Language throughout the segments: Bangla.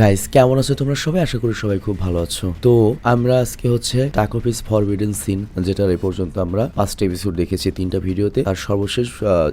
গাইস কেমন আছো তোমরা সবাই? আশা করি সবাই খুব ভালো আছো। তো আমরা আজকে হচ্ছে টাকো পিস ফরবিডেন সিন যেটার এ পর্যন্ত আমরা পাঁচটা এপিসোড দেখেছি তিনটা ভিডিওতে। আর সর্বশেষ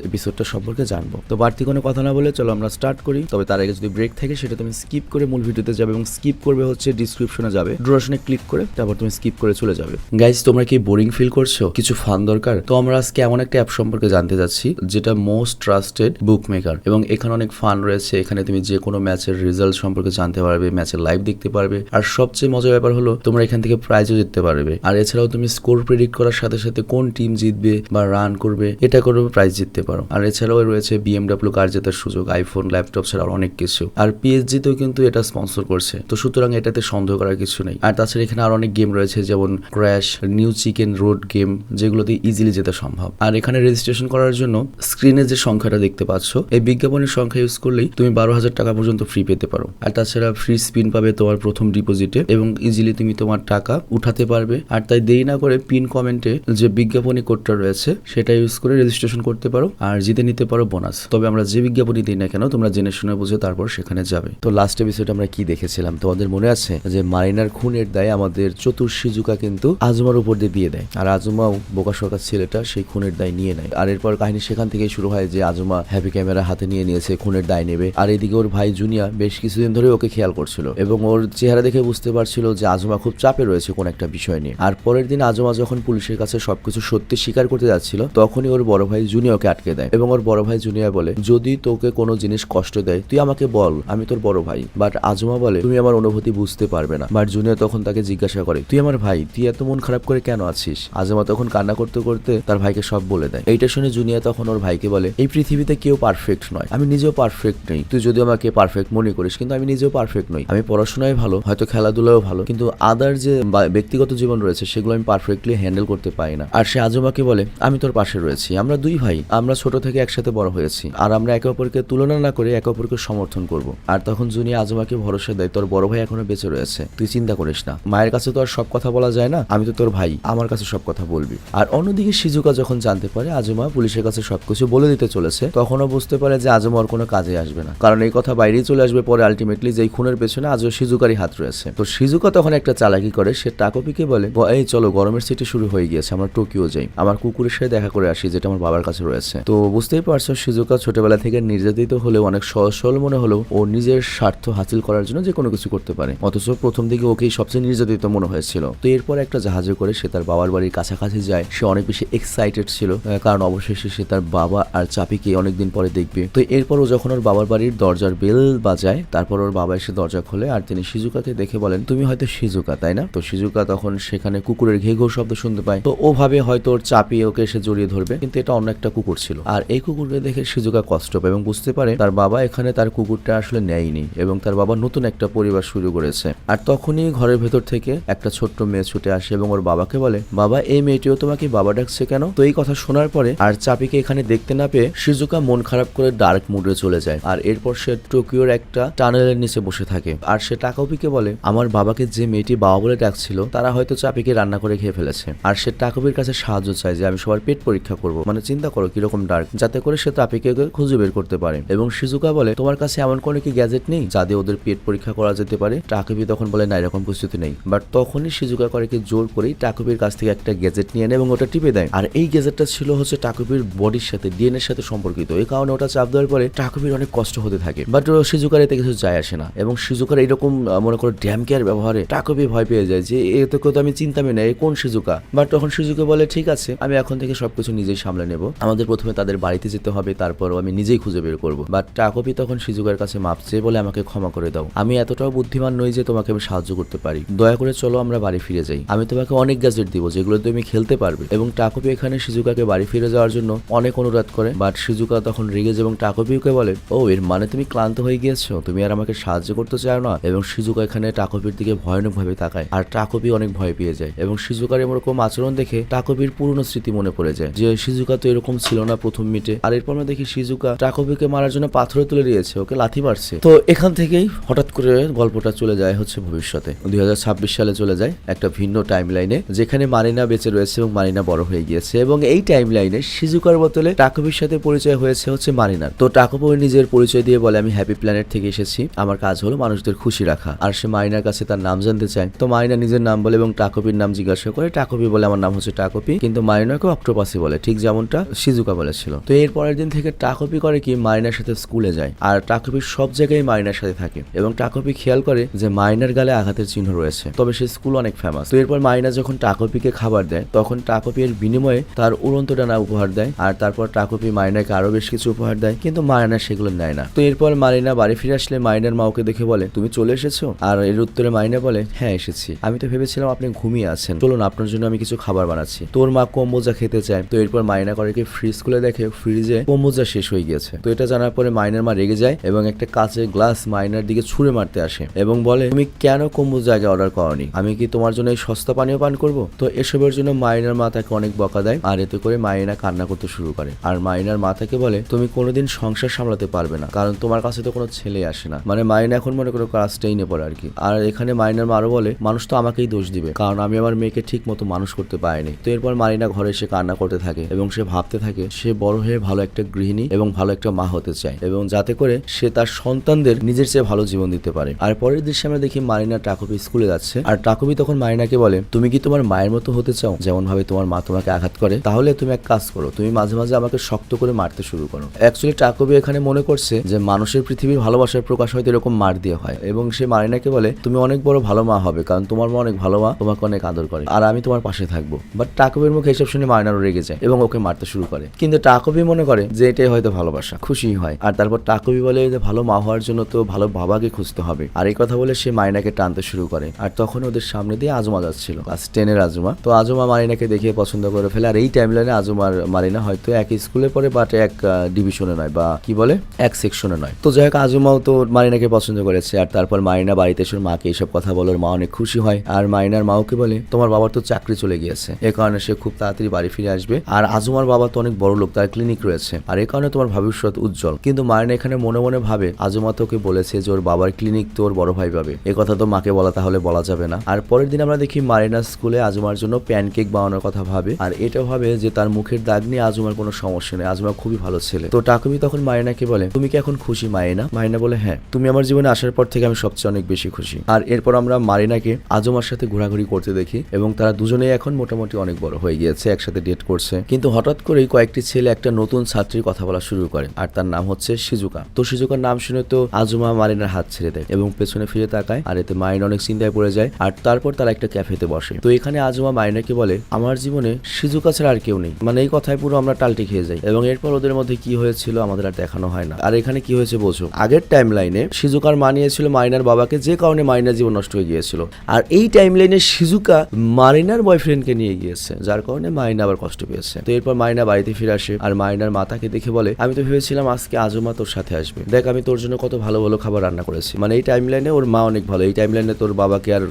এপিসোডটা সম্পর্কে জানব। তো বাড়তি কোনো কথা না বলে চলো আমরা স্টার্ট করি। তবে তার আগে যদি ব্রেক থাকে, সেটা তুমি স্কিপ করে মূল ভিডিওতে যাবে এবং স্কিপ করবে হচ্ছে ডিসক্রিপশনে যাবে। ডুরেশনে ক্লিক করে তারপর তুমি স্কিপ করে চলে যাবে। গাইস তোমরা কি বোরিং ফিল করছ? কিছু ফান দরকার? তো আমরা আজকে এমন একটা অ্যাপ সম্পর্কে জানতে যাচ্ছি, যেটা মোস্ট ট্রাস্টেড বুক মেকার এবং এখানে অনেক ফান রয়েছে। এখানে তুমি যে কোনো ম্যাচের রেজাল্ট সম্পর্কে জানতে পারবে ম্যাচের লাইভ দেখতে পারবে। আর সবচেয়ে মজার ব্যাপার হলো, তোমরা এখান থেকে প্রাইজও জিততে পারবে। আর এছাড়াও তুমি স্কোর প্রেডিক্ট করার সাথে সাথে কোন টিম জিতবে বা রান করবে, এটা করে প্রাইজ জিততে পারো। আর এছাড়াও রয়েছে বিএমডাব্লিউ কার জেতার সুযোগ আইফোন ল্যাপটপ ছাড়া অনেক কিছু। আর পিএসজি তেও কিন্তু এটা স্পন্সর করছে। তো সুতরাং এটাতে সন্দেহ করার কিছু নেই। আর তাছাড়া এখানে আরও অনেক গেম রয়েছে, যেমন crash new chicken road game যেগুলোতে ইজিলি যেতে সম্ভব। আর এখানে রেজিস্ট্রেশন করার জন্য স্ক্রিনে যে সংখ্যাটা দেখতে পাচ্ছ, এই বিজ্ঞাপনের সংখ্যা ইউজ করলেই তুমি বারো হাজার টাকা পর্যন্ত ফ্রি পেতে পারো। আর তাছাড়া ফ্রি স্পিন পাবে তোমার প্রথম ডিপোজিটে এবং ইজিলি তুমি তোমার টাকা উঠাতে পারবে। আর তাই দেরি না করে পিন কমেন্টে যে বিজ্ঞাপনী কোডটা রয়েছে, সেটা ইউজ করে রেজিস্ট্রেশন করতে পারো আর জিতে নিতে পারো বোনাস তবে আমরা যে বিজ্ঞাপনী দিই না কেন, তোমরা জেনে শুনে বুঝে তারপর সেখানে যাবে। তো লাস্ট এপিসোড আমরা কি দেখেছিলাম? তোমাদের মনে আছে যে মারিনার খুনের দায় আমাদের চতুর্শী জুকা কিন্তু আজমার উপর দিয়ে দিয়ে দেয়। আর আজমাও বোকা সরকার ছেলেটা, সেই খুনের দায় নিয়ে নেয়। আর এরপর কাহিনী সেখান থেকে শুরু হয় যে আজমা হ্যাপি ক্যামেরা হাতে নিয়ে নিয়েছে, খুনের দায় নেবে। আর এদিকে ওর ভাই জুনিয়া বেশ কিছুদিন ধরে ওকে খেয়াল করছিল এবং ওর চেহারা দেখে বুঝতে পারছিল যে আজমা খুব চাপে রয়েছে কোন একটা বিষয় নিয়ে। আর পরের দিন আজমা যখন পুলিশের কাছে সবকিছু সত্যি স্বীকার করতে যাচ্ছিল, তখনই ওর বড় ভাই জুনিয়া ওকে আটকে দেয় এবং ওর বড় ভাই জুনিয়া বলে, যদি তোকে কোনো জিনিস কষ্ট দেয়, তুই আমাকে বল, আমি তোর বড় ভাই। বাট আজমা বলে, তুমি আমার অনুভূতি বুঝতে পারবে না। বাট জুনিয়া তখন তাকে জিজ্ঞাসা করে, তুই আমার ভাই, তুই এত মন খারাপ করে কেন আছিস? আজমা তখন কান্না করতে করতে তার ভাইকে সব বলে দেয়। এইটা শুনে জুনিয়া তখন ওর ভাইকে বলে, এই পৃথিবীতে কেউ পারফেক্ট নয়। আমি নিজেও পারফেক্ট নেই। তুই যদি আমাকে পারফেক্ট মনে করিস, কিন্তু আমি নিজেও পারফেক্ট নই। আমি পড়াশোনায় ভালো, হয়তো খেলাধুলাও ভালো, কিন্তু আদার যে ব্যক্তিগত জীবন রয়েছে, সেগুলো আমি পারফেক্টলি হ্যান্ডেল করতে পারি না। আর সে আজমাকে বলে, আমি তোর পাশে রয়েছি, আমরা দুই ভাই, আমরা ছোট থেকে একসাথে বড় হয়েছি, আর আমরা একে অপরকে তুলনা না করে একে অপরকে সমর্থন করব। আর তখন জুনিয়া আজমাকে ভরসা দেয়, তোর বড় ভাই এখনও বেঁচে রয়েছে, তুই চিন্তা করিস না। মায়ের কাছে তো আর সব কথা বলা যায় না, আমি তো তোর ভাই, আমার কাছে সব কথা বলবি। আর অন্যদিকে সিজুকা যখন জানতে পারে, আজমা পুলিশের কাছে সবকিছু বলে দিতে চলেছে, তখনও বুঝতে পারে যে আজমা ওর কোনো কাজে আসবে না। কারণ এই কথা বাইরেই চলে আসবে, পরে আলটিমেটলি যে এই খুনের পেছনে আজও সিজুকারই হাত রয়েছে। তো সিজুকা তখন একটা চালাকি করে, সে টাকোপিকে বলে এই চলো, গরমের সিটি শুরু হয়ে গিয়েছে, আমরা টোকিও যাই। আমার কুকুরের সাথে দেখা করে আসি, যেটা আমার বাবার কাছে রয়েছে। তো বুঝতেই পারছ, সিজুকা ছোটবেলা থেকে নির্যাতিত হলেও, অনেক সহজ সরল মনে হলেও, ও নিজের স্বার্থ হাসিল করার জন্য যে কোনো কিছু করতে পারে। অথচ প্রথম দিকে ওকেই সবচেয়ে নির্যাতিত মনে হয়েছিল। তো এরপর একটা জাহাজে করে সে তার বাবার বাড়ির কাছাকাছি যায়। সে অনেক বেশি এক্সাইটেড ছিল কারণ অবশেষে সে তার বাবা আর চাপিকে অনেকদিন পরে দেখবে। তো এরপর ও যখন ওর বাবার বাড়ির দরজার বেল বাজায়, তারপর ওর বাবা এসে দরজা খোলে আর তিনি সিজুকাকে দেখে বলেন, তুমি হয়তো সিজুকা তাই না? তো সিজুকা তখন সেখানে কুকুরের ঘে ঘো শব্দ শুনতে পায়। তো ওভাবে হয়তো ওর চাপিয়ে ওকে এসে জড়িয়ে ধরবে, কিন্তু এটা অন্য একটা কুকুর ছিল। আর এই কুকুরকে দেখে সিজুকা কষ্ট পায় এবং বুঝতে পারে তার বাবা এখানে তার কুকুরটা আসলে নেয়নি এবং তার বাবা নতুন একটা পরিবার শুরু করেছে। আর তখনই ঘরের ভেতর থেকে একটা ছোট্ট মেয়ে ছুটে আসে এবং ওর বাবাকে বলে, বাবা, এই মেয়েটিও তোমাকে বাবা ডাকছে কেন? তো এই কথা শোনার পরে আর চাপিকে এখানে দেখতে না পেয়ে সিজুকা মন খারাপ করে ডার্ক মুডে চলে যায়। আর এরপর সে টোকিওর একটা টানেলের নিচে বসে থাকে। আর সে টাকপিকে বলে, আমার বাবাকে যে মেয়েটি বাবা বলে ডাকছিল, তারা হয়তো চাপিকে রান্না করে খেয়ে ফেলেছে। আর সে টাকপির কাছে সাহায্য চায় যে, আমি সবার পেট পরীক্ষা করব। মানে চিন্তা করো কীরকম ডার্ক যাতে করে সে তাপিকে খুঁজে বের করতে পারে। এবং সিজুকা বলে, তোমার কাছে এমন কোনো কি গ্যাজেট নেই যা দিয়ে ওদের পেট পরীক্ষা করা যেতে পারে? টাকবি তখন বলে, না, এরকম প্রস্তুতি নেই। বাট তখনই সিজুকা করে কি জোর করেই টাকবির কাছ থেকে একটা গ্যাজেট নিয়ে নেয় এবং ওটা টিপে দেয়। আর এই গ্যাজেটটা ছিল হচ্ছে টাকবির বডির সাথে ডিএনএ এর সাথে সম্পর্কিত। এই কারণে ওটা চাপ দেওয়ার পরে টাকবির অনেক কষ্ট হতে থাকে। বাট সিজুকার এতে কিছু যায় আসে না। এবং সিজুকার এরকম মনে করো, ড্যাম কেয়ার ব্যবহারে টাকবি ভয় পেয়ে যায় যে এতে তো আমি চিন্তামই না, এ কোন সিজুকা? বাট তখন সিজুকা বলে, ঠিক আছে, আমি এখন থেকে সবকিছু নিজেই সামলে নেব। আমাদের প্রথমে তাদের বাড়িতে যেতে হবে, তারপরও আমি নিজেই খুঁজে বের করব। বাট টাকবি তখন সিজুকার কাছে মাপ চেয়ে বলে, আমাকে ক্ষমা করে দাও। আমি এতটাও বুদ্ধিমান নই যে, তোমাকে আমি সাহায্য করতে পারি। দয়া করে চলো, আমরা বাড়ি ফিরে যাই। আমি তোমাকে অনেক গ্যাজেট দিব যেগুলো তুমি খেলতে পারবে। এবং টাকবি এখানে সিজুকাকে বাড়ি ফিরে যাওয়ার জন্য অনেক অনুরোধ করে। বাট সিজুকা তখন রেগে যায় এবং টাকবিকে বলে, ও, এর মানে তুমি ক্লান্ত হয়ে গিয়েছো? তুমি আর আমাকে সাহায্য করতে চাও না এবং সিজুকা এখানে টাকবির দিকে ভয়ানক ভাবে তাকায়। আর টাকবি অনেক ভয় পেয়ে যায় এবং সিজুকার এরকম আচরণ দেখে টাকবির পুরনো স্মৃতি মনে পড়ে যায় যে সিজুকা তো এরকম ছিল না প্রথম মিটে। আর এরপর আমরা দেখি সিজুকা টাকবিকে মারার জন্য পাথরে তুলে দিয়েছে, ওকে লাথি মারছে। তো এখান থেকেই হঠাৎ করে গল্পটা চলে যায় হচ্ছে ভবিষ্যতে। দুই হাজার ছাব্বিশ সালে চলে যায় একটা ভিন্ন টাইম লাইনে যেখানে মারিনা বেঁচে রয়েছে এবং মারিনা বড় হয়ে গিয়েছে এবং এই টাইম লাইনে সিজুকার বদলে টাকবির সাথে পরিচয় হয়েছে হচ্ছে মারিনার তো টাকবো নিজের পরিচয় দিয়ে বলে, আমি হ্যাপি প্ল্যানেট থেকে এসেছি, আমার কাজ কাজ হলো মানুষদের খুশি রাখা। আর সে মাইনার কাছে তার নাম জানতে চায়। তো মাইনা নিজের নাম বলে এবং টাকপির নাম জিজ্ঞাসা করে, টাকপি বলে আমার নাম হচ্ছে টাকপি? কিন্তু মাইনাকে অক্টোপাসি বলে, ঠিক যেমনটা সিজুকা বলেছিল। তো এর পরের দিন থেকে টাকপি করে কি, মাইনার সাথে স্কুলে যায়। আর টাকপি সব জায়গায় মাইনার সাথে থাকে এবং টাকপি খেয়াল করে যে মাইনার গালে আঘাতের চিহ্ন রয়েছে। তবে সে স্কুল অনেক ফেমাস তো এরপর মাইনা যখন টাকপিকে খাবার দেয়, তখন টাকপি এর বিনিময়ে তার উড়ন্ত ডানা উপহার দেয় আর তারপর টাকপি মাইনাকে আরও বেশ কিছু উপহার দেয়, কিন্তু মায়না সেগুলো নেয় না। তো এরপর মারিনা বাড়ি ফিরে আসলে মাইনার মা ওকে দেখে বলে, তুমি চলে এসেছ? আর এর উত্তরে মাইনা বলে হ্যাঁ এসেছি। আমি তো ভেবেছিলাম আপনি ঘুমিয়ে আছেন। চলুন, আপনার জন্য আমি কিছু খাবার বানাচ্ছি। তোর মা কম্বোজা খেতে চায়। তো এরপর মাইনা করে কি, ফ্রিজ খুলে দেখে, ফ্রিজে কম্বোজা শেষ হয়ে গিয়েছে। তো এটা জানার পরে মাইনার মা রেগে যায় এবং একটা কাঁচের গ্লাস মাইনার দিকে ছুঁড়ে মারতে আসে এবং বলে, তুমি কেন কম্বোজা আগে অর্ডার করনি? আমি কি তোমার জন্য এই সস্তা পানীয় পান করব? তো এসবের জন্য মাইনার মা তাকে অনেক বকা দেয় আর এতে করে মাইনা কান্না করতে শুরু করে। আর মাইনার মা তাকে বলে, তুমি কোনোদিন সংসার সামলাতে পারবে না, কারণ তোমার কাছে তো কোনো ছেলে আসে না। মানে মাইনা এখন মনে করো ক্লাস টেনে পড়ে আর কি আর এখানে মাইনার মা আরও বলে, মানুষ তো আমাকেই দোষ দিবে, কারণ আমি আমার মেয়েকে ঠিক মতো মানুষ করতে পারিনি। তো এরপর মারিনা ঘরে এসে কান্না করতে থাকে এবং সে ভাবতে থাকে, সে বড় হয়ে ভালো একটা গৃহিণী এবং ভালো একটা মা হতে চায় এবং যাতে করে সে তার সন্তানদের নিজের চেয়ে ভালো জীবন দিতে পারে। আর পরের দৃশ্যে আমরা দেখি মারিনা টাকবি স্কুলে যাচ্ছে। আর টাকবি তখন মারিনাকে বলে, তুমি কি তোমার মায়ের মতো হতে চাও? যেমন ভাবে তোমার মা তোমাকে আঘাত করে, তাহলে তুমি এক কাজ করো, তুমি মাঝে মাঝে আমাকে শক্ত করে মারতে শুরু করো। অ্যাকচুয়ালি টাকবি এখানে মনে করছে যে, মানুষের পৃথিবীর ভালোবাসার প্রকাশ হয়তো এরকম মার দিয়ে হয়। এবং সে মারিনাকে বলে, তুমি অনেক বড় ভালো মা হবে, কারণ তোমার মা অনেক ভালো মা, তোমাকে অনেক আদর করে। আর আমি তোমার পাশে থাকব। বাট টাকবির মুখে এসব শুনে মারিনারও রেগে যায় এবং ওকে মারতে শুরু করে। কিন্তু টাকবি মনে করে যে এটাই হয়তো ভালোবাসা খুশি হয়। আর তারপর টাকবি বলে যে ভালো মা হওয়ার জন্য তো ভালো বাবাকে খুঁজতে হবে। আর এই কথা বলে সে মারিনাকে টানতে শুরু করে। আর তখন ওদের সামনে দিয়ে আজমা যাচ্ছিল, ক্লাস টেনের আজমা। তো আজমা মারিনাকে দেখে পছন্দ করে ফেলে। আর এই টাইম লাইনে আজমার মারিনা হয়তো এক স্কুলে পড়ে বাট এক ডিভিশনে নয় বা কি বলে? এক সেকশনে নয়। তো যাই হোক, আজমাও তো মারিনাকে পছন্দ করেছে, আর তারপর মারিনা বাড়িতে এসে মাকে এইসব কথা বলে ওর মা অনেক খুশি হয়, আর মাইনার মাওকে বলে, তোমার বাবার তো চাকরি চলে গিয়েছে। এ কারণে সে খুব তাড়াতাড়ি বাড়ি ফিরে আসবে, আর আজমার বাবা তো অনেক বড় লোক তার ক্লিনিক রয়েছে, আর এ কারণে তোমার ভবিষ্যৎ উজ্জ্বল। কিন্তু মায়না এখানে মনে মনে ভাবে, আজমা তোকে বলেছে যে ওর বাবার ক্লিনিক তো ওর বড় ভাই পাবে। এ কথা তো মাকে বলা তাহলে বলা যাবে না। আর পরের দিন আমরা দেখি মারিনা স্কুলে আজমার জন্য প্যানকেক বানানোর কথা ভাবে, আর এটা ভাবে যে তার মুখের দাগ নিয়ে আজমার কোনো সমস্যা নেই, আজমা খুবই ভালো ছেলে। তো টাকুমি তখন মারিনাকে বলে, তুমি কি এখন খুশি মাইনা মাইনা বলে হ্যাঁ। তুমি আমার জীবনে আসার পর থেকে আমি সবচেয়ে অনেক বেশি খুশি। আর এরপর আমরা মারিনাকে আজমার সাথে ঘোরাঘুরি করতে দেখি এবং তারা দুজনেই এখন মোটামুটি অনেক বড় হয়ে গিয়েছে, একসাথে ডেট করছে। কিন্তু হঠাৎ করেই কয়েকটি ছেলে একটা নতুন ছাত্রীর কথা বলা শুরু করে আর তার নাম হচ্ছে সিজুকা তো সিজুকার নাম শুনে তো আজমা মারিনার হাত ছেড়ে দেয় এবং পেছনে ফিরে তাকায় আর এতে মাইন অনেক চিন্তায় পড়ে যায় আর তারপর তারা একটা ক্যাফেতে বসে। তো এখানে আজমা মাইনাকে বলে, আমার জীবনে সিজুকা ছাড়া আর কেউ নেই। মানে এই কথায় পুরো আমরা টালটি খেয়ে যাই। এবং এরপর ওদের মধ্যে কি হয়েছিল আমাদের আর দেখানো হয় না। আর এখানে কি হয়েছে বোঝো আগের টাইম লাইনে সিজুকার মানিয়েছিল মাইনার বাবাকে, যে কারণে মাইনার জীবন নষ্ট হয়ে গিয়েছিল। আর এই টাইম লাইনে সিজুকা মারিনার বয়ফ্রেন্ডকে নিয়ে গিয়েছে, যার কারণে মাইনা আবার কষ্ট পেয়েছে। তো এরপর মাইনা বাড়িতে ফিরে আসে আর মাইনার মাতাকে দেখে বলে, আমি তো ভেবেছিলাম আজকে আজমা তোর সাথে আসবে। দেখ, আমি তোর জন্য কত ভালো ভালো খাবার রান্না করেছি। মানে এই টাইম লাইনে ওর মা অনেক ভালো। এই টাইম লাইনে তোর বাবাকে আর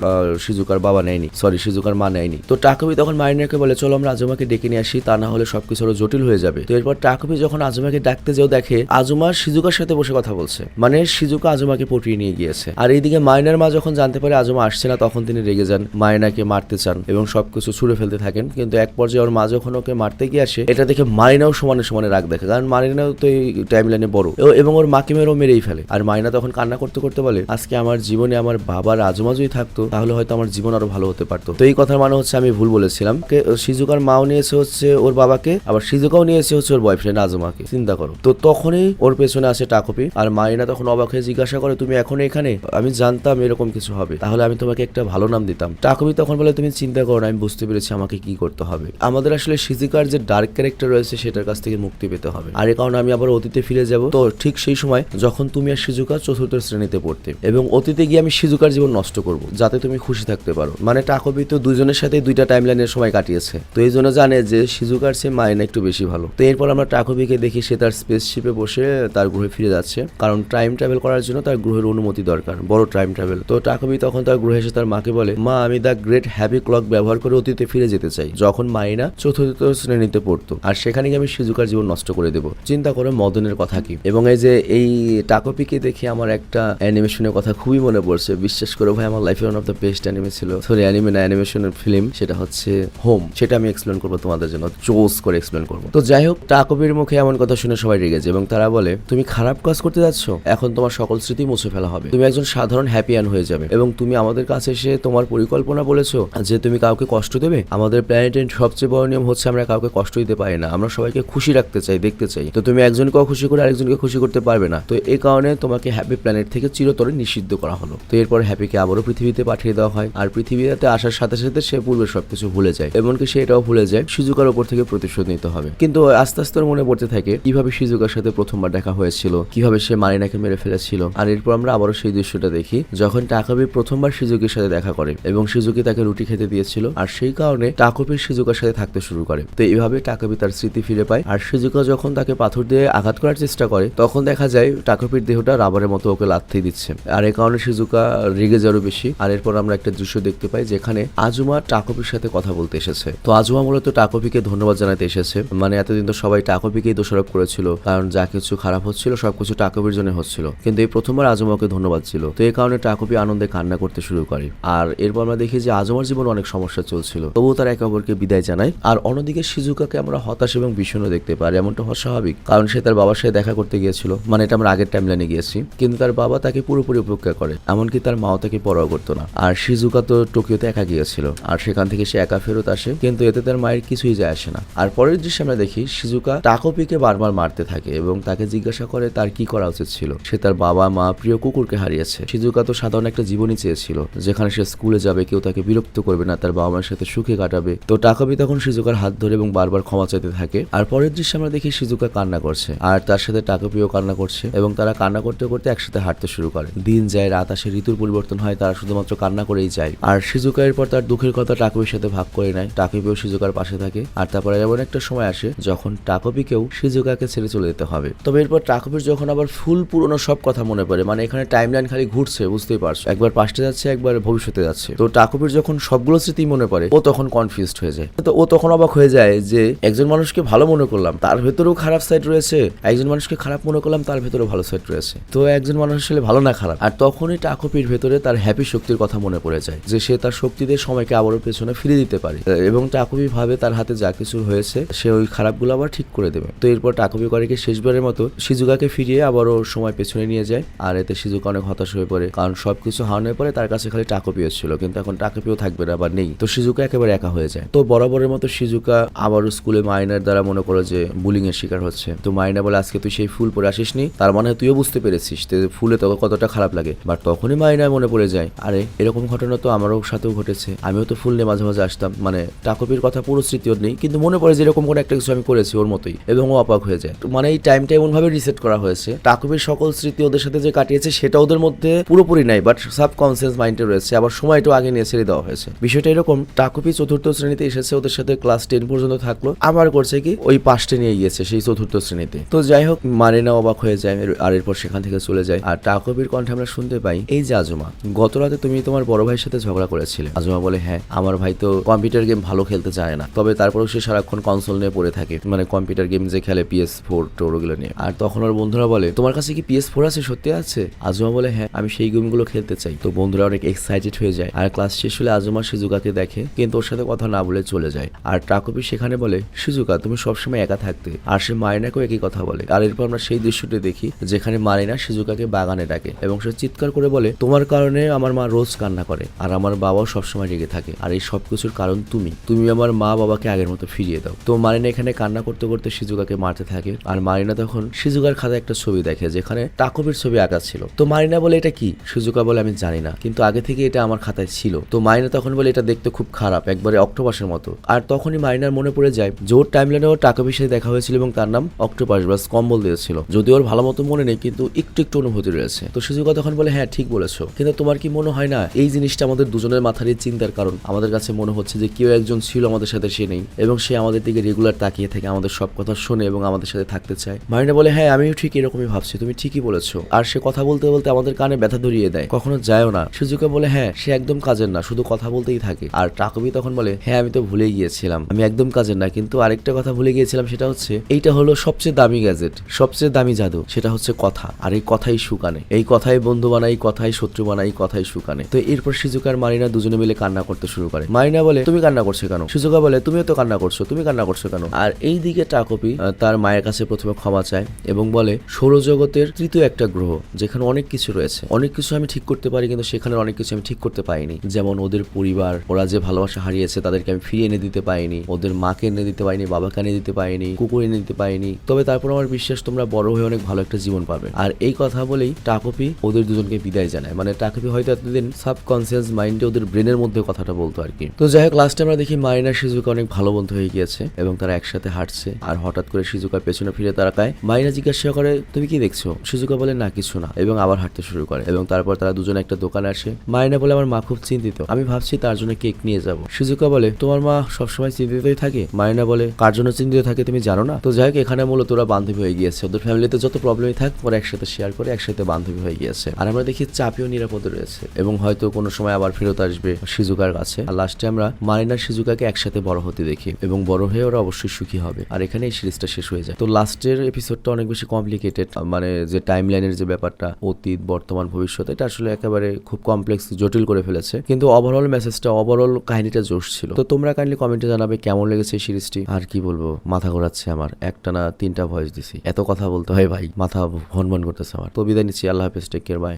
সিজুকার বাবা নেয়নি। সরি সিজুকার মা নেয়নি। তো টাকবি তখন মাইনাকে বলে, চলো আমরা আজমাকে ডেকে নিয়ে আসি, তা না হলে সবকিছু আরও জটিল হয়ে যাবে। তো এরপর টাকবি যখন আজমাকে ডাকতে যাও দেখে, আজমা সিজুকার সাথে বসে কথা বলছে। মানে সিজুকা আজমাকে পটিয়ে নিয়ে গিয়েছে। আর এইদিকে মাইনার মা যখন জানতে পারে আজমা আসছে না, তখন তিনি রেগে যান মায়নাকে মারতে চান এবং সবকিছু ছুড়ে ফেলতে থাকেন। কিন্তু এক পর্যায়ে ওর মা যখন ওকে মারতে গিয়ে আসে, এটা দেখে মারিনাও সমানে সমানে রাগ দেখে, কারণ মারিনাও তো এই টাইম লাইনে বড় এবং ওর মাকে মেরেও মেরেই ফেলে। আর মাইনা তখন কান্না করতে করতে বলে, আজকে আমার জীবনে আমার বাবার আজমা যদি থাকতো, তাহলে হয়তো আমার জীবন আরও ভালো হতে পারতো। তো এই কথার মানে হচ্ছে, আমি ভুল বলেছিলাম। সিজুকার মাও নিয়েছে হচ্ছে ওর বাবাকে, আবার সিজুকাও নিয়েছে হচ্ছে ওর বয়ফ্রেন্ড আজমাকে। চিন্তা করো। তো তখনই ওর পেছনে আসে টাকপি, আর মাইনা তখন অবাক হয়ে জিজ্ঞাসা করে তুমি এখন এখানে? আমি জানতাম এরকম কিছু হবে। তাহলে আমি তোমাকে একটা ভালো নাম দিতাম। টাকবি তখন বলে, তুমি চিন্তা করো আমি বুঝতে পেরেছি আমাকে কি করতে হবে। আমাদের আসলে সিজিকার যে ডার্ক ক্যারেক্টার রয়েছে, সেটার কাছ থেকে মুক্তি পেতে হবে। আর এ কারণে আমি আবার অতীতে ফিরে যাব। তো ঠিক সেই সময় যখন তুমি আর সিজুকা চতুর্থ শ্রেণীতে পড়তে, এবং অতীতে গিয়ে আমি সিজুকার জীবন নষ্ট করব, যাতে তুমি খুশি থাকতে পারো। মানে টাকবি তো দুজনের সাথে দুইটা টাইম লাইনের সময় কাটিয়েছে। তো এই জন্য জানে যে সিজুকার সে মাইনা একটু বেশি ভালো। তো এরপর আমরা টাকবিকে দেখি, সে তার স্পেসশিপে বসে তার গ্রহে ফিরে যাচ্ছে। কারণ টাইম ট্রাভেল করার জন্য তার গ্রহের অনুমতি দরকার, বড় টাইম ট্রাভেল তো টাকবি তখন তার গ্রহে এসে তার মাকে বলে, মা, আমি দ্য গ্রেট হ্যাপি ক্লক ব্যবহার করে অতীতে ফিরে যেতে চাই। যখন মাইনা চতুর্থ শ্রেণীতে পড়তো, আর সেখানে আমি সিজুকার জীবন নষ্ট করে দেবো। চিন্তা করে মদনের কথা কি? এবং এই যে এই টাকপিকে দেখে আমার একটা অ্যানিমেশনের কথা খুবই মনে পড়ছে। বিশ্বাস করে ভাই, আমার লাইফের one of the best anime ছিল। সরি অ্যানিমে না অ্যানিমেশনের ফিল্ম সেটা হচ্ছে হোম সেটা আমি এক্সপ্লেন করব তোমাদের জন্য, জোস করে এক্সপ্লেন করব। তো যাই হোক টাকপির মুখে এমন কথা শুনে সবাই রেগেছে এবং তারা বলে, তুমি খারাপ কাজ করতে যাচ্ছ? এখন তোমার সকল স্মৃতি স্মৃতি মুছে ফেলা হবে। তুমি একজন সাধারণ হ্যাপিয়ান হয়ে যাবে এবং তুমি আমাদের কাছে এসে তোমার পরিকল্পনা বলেছ যে তুমি কাউকে কষ্ট দেবে। আমাদের প্ল্যানেটের সবচেয়ে বড় নিয়ম হচ্ছে আমরা কাউকে কষ্ট দিতে পারি না। আমরা সবাইকে খুশি রাখতে চাই, দেখতে চাই। তো তুমি একজনকেও খুশি করে আরেকজনকে খুশি করতে পারবে না। তো এই কারণে তোমাকে হ্যাপি প্ল্যানেট থেকে চিরতরে নিষিদ্ধ করা হলো। তো এরপর হ্যাপিকে আবারও পৃথিবীতে পাঠিয়ে দেওয়া হয়। আর পৃথিবীতে আসার সাথে সাথে সে পূর্বে সবকিছু ভুলে যায়। এমনকি সে এটাও ভুলে যায়। সিজুকার উপর থেকে প্রতিশোধ নিতে হবে। কিন্তু আস্তে আস্তে মনে পড়তে থাকে, কীভাবে সিজুকার সাথে প্রথমবার দেখা হয়েছিল, কীভাবে সে মারিনাকে মেরে ফেলেছিল, আর এরপর আমরা আবারও সেই দৃশ্যটা দেখি, যখন টাকাবি প্রথমবার সিজুকির সাথে দেখা করে এবং সিজুকি তাকে রুটি খেতে দিয়েছিল আর সেই কারণে টাকবি সিজুকার সাথে থাকতে শুরু করে। তো এইভাবে টাকাবি তার স্মৃতি ফিরে পায় আর সিজুকা যখন তাকে পাথর দিয়ে আঘাত করার চেষ্টা করে, তখন দেখা যায় টাকবির দেহটা রাবারের মতো ওকে লাথি দিচ্ছে। আর এই কারণে সিজুকা রেগে যারও বেশি। আর এরপর আমরা একটা দৃশ্য দেখতে পাই যেখানে আজুমা টাকবির সাথে কথা বলতে এসেছে। তো আজুমা মূলত টাকবিকে ধন্যবাদ জানাতে এসেছে। মানে এতদিন তো সবাই টাকবিকেই দোষারোপ করেছিল, কারণ যা কিছু খারাপ হচ্ছিল সবকিছু টাকবির জন্য হচ্ছিল। কিন্তু এই প্রথমবার আজমাকে ধন্যবাদ ছিল। তো এই কারণে টাকবি আনন্দে কান্না করতে শুরু করে। আর এরপর আমরা দেখি যে আজমার জীবনে অনেক সমস্যা চলছিল। তবুও তারা একে অপরকে বিদায় জানায় আর অন্যদিকে সিজুকাকে আমরা হতাশ এবং বিষণ্ণ দেখতে পারি এমনটা স্বাভাবিক। কারণ সে তার বাবার সাথে দেখা করতে গিয়েছিল। মানে এটা আমরা আগের টাইম লাইনে গিয়েছি। কিন্তু তার বাবা তাকে পুরোপুরি উপেক্ষা করে। এমনকি তার মাও তাকে পরোয়া করতো না। আর সিজুকা তো টোকিওতে একা গিয়েছিল। আর সেখান থেকে সে একা ফেরত আসে। কিন্তু এতে তার মায়ের কিছুই যায় আসে না। আর পরের দৃশ্যে আমরা দেখি, সিজুকা টাকোপিকে বারবার মারতে থাকে এবং তাকে জিজ্ঞাসা করে তার কি করা উচিত ছিল। সে তার বাবা, মা প্রিয় কুকুরকে হারিয়েছে। সিজুকা তো সাধারণ একটা জীবনই চেয়েছিল, যেখানে সে স্কুলে যাবে, কেউ তাকে বিরক্ত করবে না, তার বাবা মায়ের সাথে সুখে কাটাবে। তো টাকাবি তখন সিজুকার হাত ধরে এবং বারবার ক্ষমা চাইতে থাকে। আর পরের দৃশ্যে আমরা দেখি সিজুকা কান্না করছে, আর তার সাথে টাকাপিও কান্না করছে এবং তারা কান্না করতে করতে একসাথে হাঁটতে শুরু করে। দিন যায়, রাত আসে, ঋতুর পরিবর্তন হয়, তারা শুধুমাত্র কান্না করেই যায়। আর সিজুকা এরপর তার দুঃখের কথা টাকবির সাথে ভাগ করে নেয়। টাকবিও সিজুকার পাশে থাকে, আর তারপরে এমন একটা সময় আসে যখন টাকবিকেও সিজুকাকে ছেড়ে চলে যেতে হবে। তবে এরপর টাকবির যখন আবার ফুল পুরনো সব কথা মনে পড়ে মানে এখানে টাইমলাইন খালি ঘুরছে, বুঝতেই পারছ। একবার পাস্টে যাচ্ছে, একবার ভবিষ্যতে যাচ্ছে। তো টাকবির যখন সবগুলো স্মৃতি মনে পড়ে, ও তখন কনফিউজড হয়ে যায়। তো ও তখন অবাক হয়ে যায় যে একজন মানুষকে ভালো মনে করলাম, তার ভেতরেও খারাপ সাইড রয়েছে। একজন মানুষকে খারাপ মনে করলাম, তার ভেতরেও ভালো সাইড রয়েছে। তো একজন মানুষ আসলে ভালো না খারাপ। আর তখনই টাকপির ভেতরে তার হ্যাপি শক্তির কথা মনে পড়ে যায়, যে সে তার শক্তি দিয়ে সময়কে আবারও পেছনে ফিরে দিতে পারে। এবং টাকুপি ভাবে তার হাতে যা কিছু হয়েছে, সে ওই খারাপগুলো আবার ঠিক করে দেবে। তো এরপর টাকুপি করে শেষবারের মতো সিজুকাকে ফিরিয়ে আবারও সময় পেছনে নিয়ে যায়। আর এতে সিজুকা অনেক হতাশ হয়ে পড়ে। কারণ সবকিছু হারানোর পরে তার কাছে খালি টাকপিও ছিল, কিন্তু এখন টাকপিও থাকবে না বা নেই। তো সিজুকা একেবারে একা হয়ে যায়। তো বরাবরের মতো সিজুকা আবারও স্কুলে মাইনার দ্বারা মনে করো যে বুলিং এর শিকার হচ্ছে। তো মাইনা বলে, আজকে তুই সেই ফুল পরে আসিসনি তার মানে তুইও বুঝতে পেরেছিস যে ফুলে তোকে কতটা খারাপ লাগে। বাট তখনই মাইনায় মনে পড়ে যায়, আরে, এরকম ঘটনা তো আমারও সাথেও ঘটেছে। আমিও তো ফুল নিয়ে মাঝে মাঝে আসতাম। মানে টাকপির কথা পুরো স্মৃতি ওর নেই, কিন্তু মনে পড়ে যে এরকম কোনো একটা কিছু আমি করেছি ওর মতোই, এবং ও অবাক হয়ে যায়। মানে এই টাইমটা এমন ভাবে রিসেট করা হয়েছে। টাকপির সকল স্মৃতি ওদের সাথে যে কাটিয়েছে সেটা ওদের মধ্যে পুরোপুরি নাই বাট সাবকনসিয়াস মাইন্ডে রয়েছে। আবার সময়টাও আগে নিয়ে ছেড়ে দেওয়া হয়েছে। বিষয়টা এরকম, টাকুপি চতুর্থ শ্রেণীতে এসেছে, ওদের সাথে ক্লাস টেন পর্যন্ত থাকল। আবার করছে কি, ওই পাশটে নিয়ে গিয়েছে সেই চতুর্থ শ্রেণীতে। তো যাই হোক মারিনা অবাক হয়ে যায়, আর এরপর সেখান থেকে চলে যায়। আর টাকুপির কণ্ঠে আমরা শুনতে পাই, এই যে আজমা, গত রাতে তুমি তোমার বড় ভাইয়ের সাথে ঝগড়া করেছিলে। আজমা বলে হ্যাঁ আমার ভাই তো কম্পিউটার গেম ভালো খেলতে চায় না। তবে তারপরেও সে সারাক্ষণ কনসোল নিয়ে পড়ে থাকে মানে কম্পিউটার গেম যে খেলে পিএস ফোর টোর ওগুলো নিয়ে। আর তখন ওর বন্ধুরা বলে, তোমার কাছে কি পিএস ফোর আছে সত্যি আছে? আজমা বলে হ্যাঁ আমি সেই গেমগুলো খেলতে চাই। তো বন্ধুরা অনেক এক্সাইটেড হয়ে যায়। আর ক্লাস শেষ হলে আজমা সিজুকাকে দেখে, কিন্তু ওর সাথে কথা না বলে চলে যায়। আর টাকুপি সেখানে বলে, সিজুকা, তুমি সবসময় একা থাকতে। আর সে মারিনাকেও একই কথা বলে। আর এরপর আমরা সেই দৃশ্যটি দেখি, যেখানে মারিনা সিজুকাকে বাগানে ডাকে এবং সে চিৎকার করে বলে, তোমার কারণে আমার মা রোজ কান্না করে, আর আমার বাবাও সবসময় রেগে থাকে, আর এই সব কিছুর কারণ তুমি। তুমি আমার মা বাবাকে আগের মতো ফিরিয়ে দাও। তো মারিনা এখানে কান্না করতে করতে সিজুকাকে মারতে থাকে। আর মারিনা তখন সিজুকার খাতা একটা ছবি দেখে, যেখানে টাকবির ছবি আঁকা ছিল। তো মারিনা বলে, এটা কি? সিজুকা বলে, আমি জানি না। কিন্তু আগে থেকে এটা আমার খাতায় ছিল। তো মারিনা তখন বলে, এটা দেখতে খুব খারাপ, একবারে অক্টোপাসের মতো। আর তখনই মারিনার মনে পড়ে যায় যে ওর টাইমলাইনে ওর টাকাবির সাথে দেখা হয়েছিল এবং তার নাম অক্টোপাস বা কম্বল দিয়েছিল। যদিও ওর ভালো মতো মনে নেই, কিন্তু একটু একটু অনুভূতি রয়েছে। তো সিজুকা তখন বলে হ্যাঁ ঠিক বলেছ। কিন্তু তোমার কি মনে হয় না, এই জিনিসটা আমাদের দুজনের মাথারই চিন্তার কারণ। আমাদের কাছে মনে হচ্ছে যে কেউ একজন ছিল আমাদের সাথে, সে নেই। এবং সে আমাদের দিকে রেগুলার তাকিয়ে থাকে, আমাদের সব কথা শোনে এবং আমাদের সাথে থাকতে চায়। মারিনা বলে হ্যাঁ আমিও ঠিক এরকমই ভাবছি, তুমি ঠিকই বলেছ। আর সে কথা বলতে বলতে আমাদের কানে ব্যথা ধরিয়ে দেয়। কখনো যায়ও না। সুজুকা বলে হ্যাঁ সে একদম কাজের না, শুধু কথা বলতেই থাকে। আর টাকবি তখন বলে হ্যাঁ আমি তো ভুলে গিয়েছিলাম। আমি একদম কাজের না, কিন্তু আরেকটা কথা ভুলে গিয়েছিলাম, সেটা হচ্ছে, এইটা হলো সবচেয়ে দামি গ্যাজেট, সবচেয়ে দামি জাদু, সেটা হচ্ছে কথা, আর এই কথাই সুকানে। এই কথাই বন্ধু বানাই কথাই শত্রু বানাই কথাই সুকানে। তো এরপর সিজুকার মারিনা দুজনে মিলে কান্না করতে শুরু করে। মারিনা বলে, তুমি কান্না করছ কেন? সুজুকা বলে, তুমিও তো কান্না করছ, তুমি কান্না করছ কেন? আর এই দিকে টাকপি তার মায়ের কাছে প্রথমে ক্ষমা চায় এবং বলে, সৌরজগতের তৃতীয় একটা গ্রহ যেখানে অনেক কিছু রয়েছে। অনেক কিছু আমি ঠিক করতে পারি, কিন্তু সেখানে অনেক কিছু আমি ঠিক করতে পারিনি। যেমন ওদের পরিবার, ওরা যে ভালোবাসা হারিয়েছে তাদেরকে আমি ফিরিয়ে এনে দিতে পারিনি। ওদের মাকে এনে দিতে পারিনি, বাবাকে এনে দিতে পারিনি কুকুর এনে দিতে পারিনি। তবে তারপর আমার বিশ্বাস, তোমরা বড় হয়ে অনেক ভালো একটা জীবন পাবে। আর এই কথা বলেই টাকপি ওদের দুজনকে বিদায় জানায়। মানে টাকপি হয়তো এতদিন সাবকনসিয়াস মাইন্ডে ওদের ব্রেনের মধ্যে কথাটা বলতো আর কি। তো যাই হোক লাস্টে আমরা দেখি মাইনা শিজুকা অনেক ভালো বন্ধু হয়ে গিয়েছে এবং তারা একসাথে হাঁটছে। আর হঠাৎ করে শিজুকার পেছনে ফিরে তারা তাকায়। মাইনা জিজ্ঞাসা করে, তুমি কি দেখছ? শিজুকা বলে, না, কিছু না, এবং আবার হাঁটতে শুরু করে, এবং তারপর তারা দুজনে একটা দোকানে আসে। মাইনা বলে, আমার মা খুব চিন্তিত। আমি ভাবছি তার জন্য কেক নিয়ে যাব। শিজুকা বলে, তোমার মা সবসময় চিন্তিতই থাকে? মাইনা বলে, কার জন্য চিন্তিত থাকে তুমি জানো না? তো যাই হোক, এখানে মূলত ওরা বান্ধবী হয়ে গিয়েছে। ওদের ফ্যামিলিতে যত প্রবলেমই থাক, ওরা একসাথে শেয়ার করে একসাথে বান্ধবী হয়ে গিয়েছে। আর আমরা দেখি চাপিও নিরাপদে রয়েছে, এবং হয়তো কোনো সময় আবার ফেরত আসবে শিজুকার কাছে। আর লাস্টে আমরা মারিনা শিজুকাকে একসাথে বড় হতে দেখি, এবং বড় হয়ে ওরা অবশ্যই সুখী হবে। আর এখানে এই সিরিজটা শেষ হয়ে যায়। তো লাস্টের এপিসোডটা অনেক বেশি কমপ্লিকেটেড মানে যে টাইম লাইনের যে ব্যাপারটা অতীত, বর্তমান, ভবিষ্যৎ, এটা আসলে একেবারে খুব কমপ্লেক্স জটিল করে ফেলেছে। কিন্তু ওভারঅল মেসেজটা ওভারঅল কাহিনীটা জোশ ছিল। তো তোমরা কাইন্ডলি কমেন্টে জানাবে কেমন লেগেছে সিরিজটি আর কি বলব, মাথা ঘোরাচ্ছে আমার। একটা না তিনটা ভয়েস দিছি। এত কথা বলতে হয় ভাই, মাথা ভন ভন করতেছে আমার। তো বিদায় নিচ্ছি, আল্লাহ হাফেজ টেক কেয়ার বাই